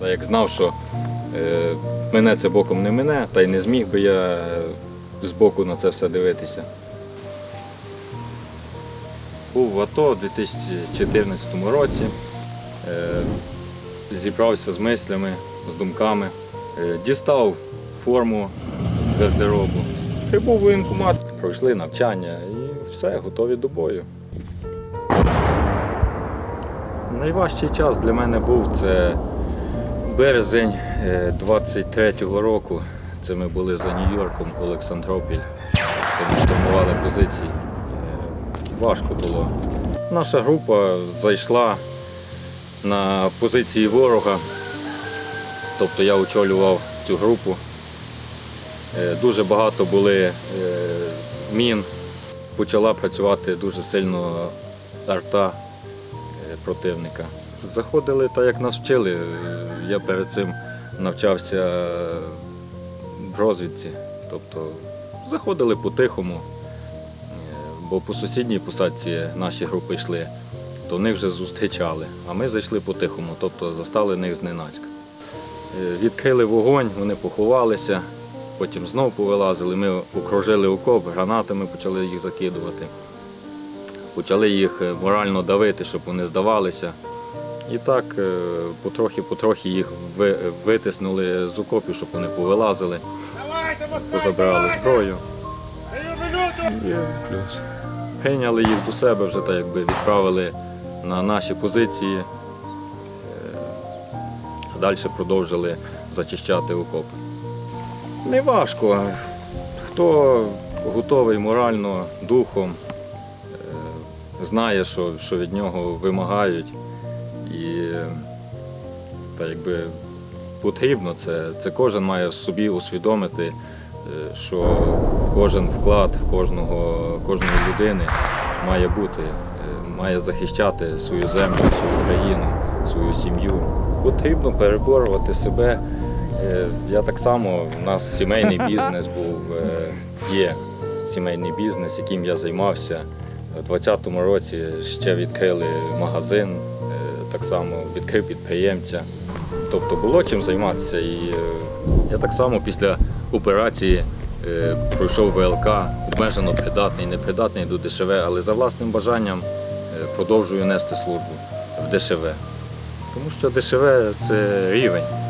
Та як знав, що е, мене це боком не мене, та й не зміг би я е, збоку на це все дивитися. Був в АТО у 2014 році. Е, зібрався з мислями, з думками, Е, дістав форму з гардеробу, прибув в воєнкомат, пройшли навчання і все, готові до бою. Найважчий час для мене був це березень е, 23-го року. Це ми були за Нью-Йорком, Олександропіль. Це ми штурмували позиції. Е, Важко було. Наша група зайшла на позиції ворога. Тобто я очолював цю групу. Е, Дуже багато були е, мін. Почала працювати дуже сильно арта е, противника. Заходили так, як нас вчили. Е, Я перед цим навчався в розвідці. Тобто заходили по-тихому, Е, бо по сусідній посадці наші групи йшли, то них вже зустрічали, а ми зайшли по-тихому, тобто застали них зненацька. Е, Відкрили вогонь, вони поховалися, потім знову повилазили. Ми окружили окоп, гранатами почали їх закидувати. Почали їх е, морально давити, щоб вони здавалися. І так е, потрохи-потрохи їх витиснули з окопів, щоб вони повилазили, позабирали зброю. І Прийняли їх до себе, вже так якби відправили на наші позиції. Е, а Далі продовжили зачищати окопи. Не важко. Хто готовий морально, духом, е, знає, що, що від нього вимагають. І та якби потрібно це, це кожен має собі усвідомити, е, що кожен вклад кожного, кожної людини має бути, е, має захищати свою землю, свою країну, свою сім'ю. Потрібно переборювати себе. Е, Я так само, у нас сімейний бізнес був, є сімейний бізнес, яким я займався. У 2020 році ще відкрили магазин, так само відкрив підприємця. Тобто було чим займатися. І е, я так само після операції е, пройшов ВЛК, обмежено придатний, непридатний до ДШВ, але за власним бажанням е, продовжую нести службу в ДШВ. Тому що ДШВ це рівень.